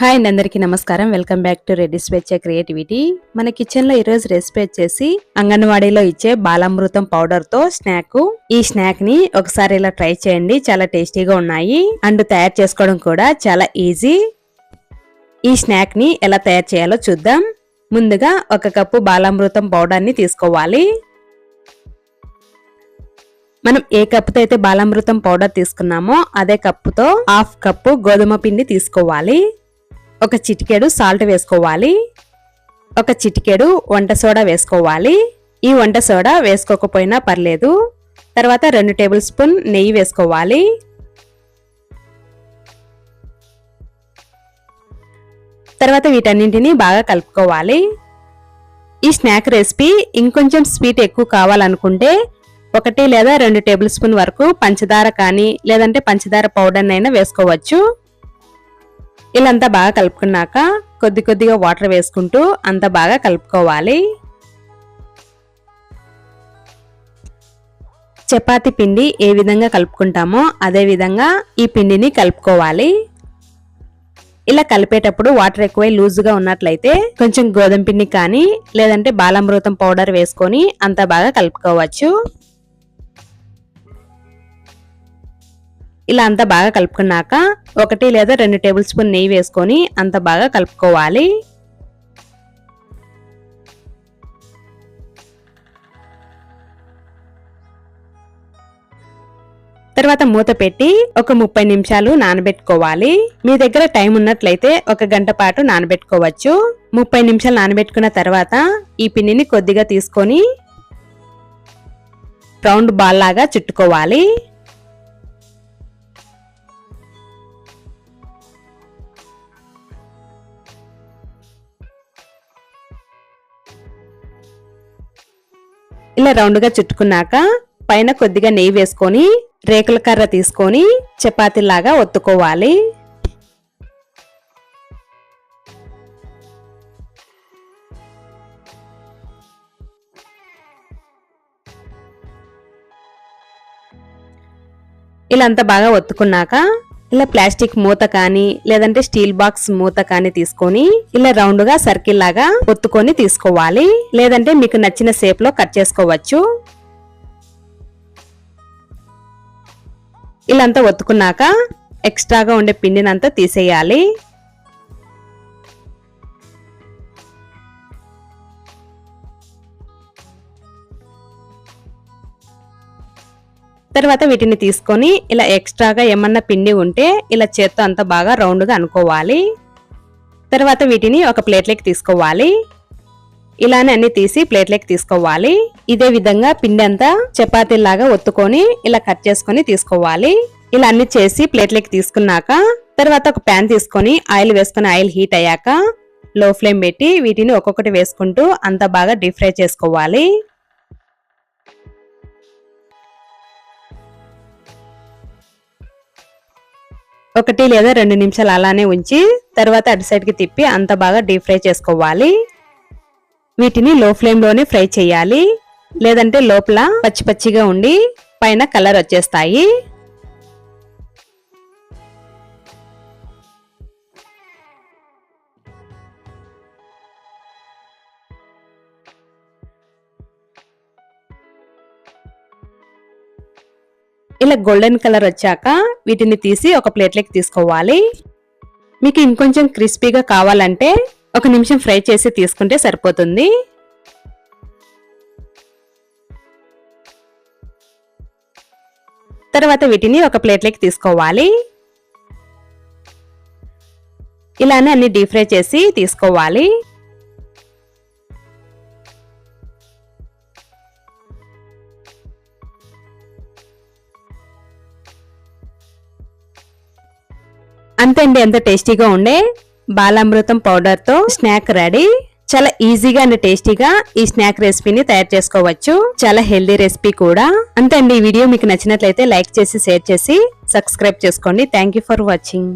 Hi అండి అందరికీ నమస్కారం. వెల్కమ్ బ్యాక్ టు రెడ్డి స్వేచ్ఛ క్రియేటివిటీ. మన కిచెన్లో ఈరోజు రెసిపీ వచ్చేసి అంగన్వాడీలో ఇచ్చే బాలామృతం పౌడర్తో స్నాక్ ఈ స్నాక్ని ఒకసారి ఇలా ట్రై చేయండి. చాలా టేస్టీగా ఉన్నాయి. అండ్ తయారు చేసుకోవడం కూడా చాలా ఈజీ. ఈ స్నాక్ని ఎలా తయారు చేయాలో చూద్దాం. ముందుగా ఒక కప్పు బాలామృతం పౌడర్ని తీసుకోవాలి. మనం ఏ కప్పుతో అయితే బాలామృతం పౌడర్ తీసుకున్నామో అదే కప్పుతో హాఫ్ కప్పు గోధుమ పిండి తీసుకోవాలి. ఒక చిటికెడు సాల్ట్ వేసుకోవాలి. ఒక చిటికెడు వంట సోడా వేసుకోవాలి. ఈ వంట సోడా వేసుకోకపోయినా పర్లేదు. తర్వాత రెండు టేబుల్ స్పూన్ నెయ్యి వేసుకోవాలి. తర్వాత వీటన్నింటినీ బాగా కలుపుకోవాలి. ఈ స్నాక్ రెసిపీ ఇంకొంచెం స్వీట్ ఎక్కువ కావాలనుకుంటే ఒకటి లేదా రెండు టేబుల్ స్పూన్ వరకు పంచదార కానీ లేదంటే పంచదార పౌడర్నైనా అయినా వేసుకోవచ్చు. ఇలా అంతా బాగా కలుపుకున్నాక కొద్ది కొద్దిగా వాటర్ వేసుకుంటూ అంత బాగా కలుపుకోవాలి. చపాతి పిండి ఏ విధంగా కలుపుకుంటామో అదే విధంగా ఈ పిండిని కలుపుకోవాలి. ఇలా కలిపేటప్పుడు వాటర్ ఎక్కువై లూజ్గా ఉన్నట్లయితే కొంచెం గోధుమ పిండి కానీ లేదంటే బాలామృతం పౌడర్ వేసుకొని అంత బాగా కలుపుకోవచ్చు. ఇలా అంతా బాగా కలుపుకున్నాక ఒకటి లేదా రెండు టేబుల్ స్పూన్ నెయ్యి వేసుకొని అంత బాగా కలుపుకోవాలి. తర్వాత మూత పెట్టి ఒక ముప్పై నిమిషాలు నానబెట్టుకోవాలి. మీ దగ్గర టైం ఉన్నట్లయితే ఒక గంట పాటు నానబెట్టుకోవచ్చు. ముప్పై నిమిషాలు నానబెట్టుకున్న తర్వాత ఈ పిండిని కొద్దిగా తీసుకొని రౌండ్ బాల్ లాగా చుట్టుకోవాలి. ఇలా రౌండ్గా చుట్టుకున్నాక పైన కొద్దిగా నెయ్యి వేసుకొని రేకుల కర్ర తీసుకొని చపాతీలాగా ఒత్తుకోవాలి. ఇలా అంతా బాగా ఒత్తుకున్నాక ఇలా ప్లాస్టిక్ మూత కానీ లేదంటే స్టీల్ బాక్స్ మూత కానీ తీసుకొని ఇలా రౌండ్గా సర్కిల్ లాగా ఒత్తుకొని తీసుకోవాలి. లేదంటే మీకు నచ్చిన షేప్లో కట్ చేసుకోవచ్చు. ఇలా అంతా ఒత్తుకున్నాక ఎక్స్ట్రాగా ఉండే పిండినంతా తీసేయాలి. తర్వాత వీటిని తీసుకొని ఇలా ఎక్స్ట్రాగా ఏమన్నా పిండి ఉంటే ఇలా చేత్తో అంతా బాగా రౌండ్గా అనుకోవాలి. తర్వాత వీటిని ఒక ప్లేట్లోకి తీసుకోవాలి. ఇలానే అన్ని తీసి ప్లేట్లోకి తీసుకోవాలి. ఇదే విధంగా పిండి అంతా చపాతీలాగా ఒత్తుకొని ఇలా కట్ చేసుకొని తీసుకోవాలి. ఇలా అన్ని చేసి ప్లేట్లోకి తీసుకున్నాక తర్వాత ఒక ప్యాన్ తీసుకొని ఆయిల్ వేసుకుని ఆయిల్ హీట్ అయ్యాక లో ఫ్లేమ్ పెట్టి వీటిని ఒక్కొక్కటి వేసుకుంటూ అంత బాగా డీప్ ఫ్రై చేసుకోవాలి. ఒకటి లేదా రెండు నిమిషాలు అలానే ఉంచి తర్వాత అటు సైడ్కి తిప్పి అంత బాగా డీప్ ఫ్రై చేసుకోవాలి. వీటిని లో ఫ్లేమ్లోనే ఫ్రై చేయాలి. లేదంటే లోపల పచ్చి పచ్చిగా ఉండి పైన కలర్ వచ్చేస్తాయి. ఇలా గోల్డెన్ కలర్ వచ్చాక వీటిని తీసి ఒక ప్లేట్లోకి తీసుకోవాలి. మీకు ఇంకొంచెం క్రిస్పీగా కావాలంటే ఒక నిమిషం ఫ్రై చేసి తీసుకుంటే సరిపోతుంది. తర్వాత వీటిని ఒక ప్లేట్లోకి తీసుకోవాలి. ఇలానే అన్ని డీప్ ఫ్రై చేసి తీసుకోవాలి. అండి ఎంత టేస్టీగా ఉండే బాలామృతం పౌడర్తో స్నాక్ రెడీ. చాలా ఈజీగా అండ్ టేస్టీగా ఈ స్నాక్ రెసిపీని తయారు చేసుకోవచ్చు. చాలా హెల్దీ రెసిపీ కూడా. అంతే అండి ఈ వీడియో మీకు నచ్చినట్లయితే లైక్ చేసి షేర్ చేసి సబ్స్క్రైబ్ చేసుకోండి. Thank for watching.